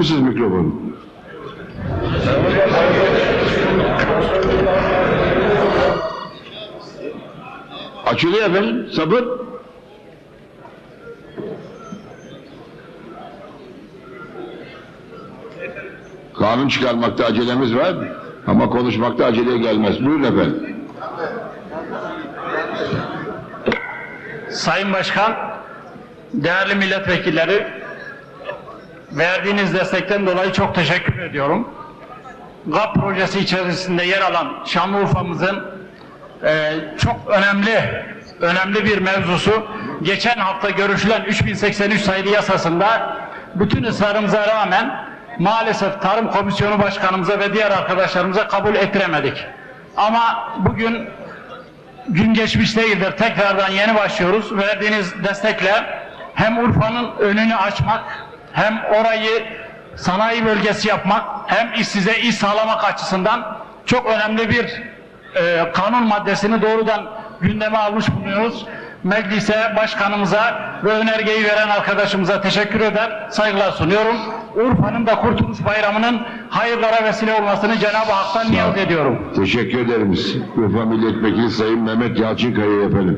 Misiniz mikrofonu? Açılıyor efendim. Sabır. Kanun çıkarmakta acelemiz var ama konuşmakta aceleye gelmez. Buyurun efendim. Sayın Başkan, değerli milletvekilleri, verdiğiniz destekten dolayı çok teşekkür ediyorum. GAP projesi içerisinde yer alan Şanlıurfa'mızın e, çok önemli önemli bir mevzusu geçen hafta görüşülen 3083 sayılı yasasında bütün ısrarımıza rağmen maalesef Tarım Komisyonu Başkanımıza ve diğer arkadaşlarımıza kabul ettiremedik. Ama bugün gün geçmiş değildir. Tekrardan yeni başlıyoruz. Verdiğiniz destekle hem Urfa'nın önünü açmak hem orayı sanayi bölgesi yapmak hem işsize iş sağlamak açısından çok önemli bir e, kanun maddesini doğrudan gündeme almış bulunuyoruz. Meclise, başkanımıza ve önergeyi veren arkadaşımıza teşekkür eder, saygılar sunuyorum. Urfa'nın da Kurtuluş Bayramı'nın hayırlara vesile olmasını Cenab-ı Hak'tan niyaz ediyorum. Teşekkür ederiz. Urfa Milletvekili Sayın Mehmet Yalçınkaya efendim.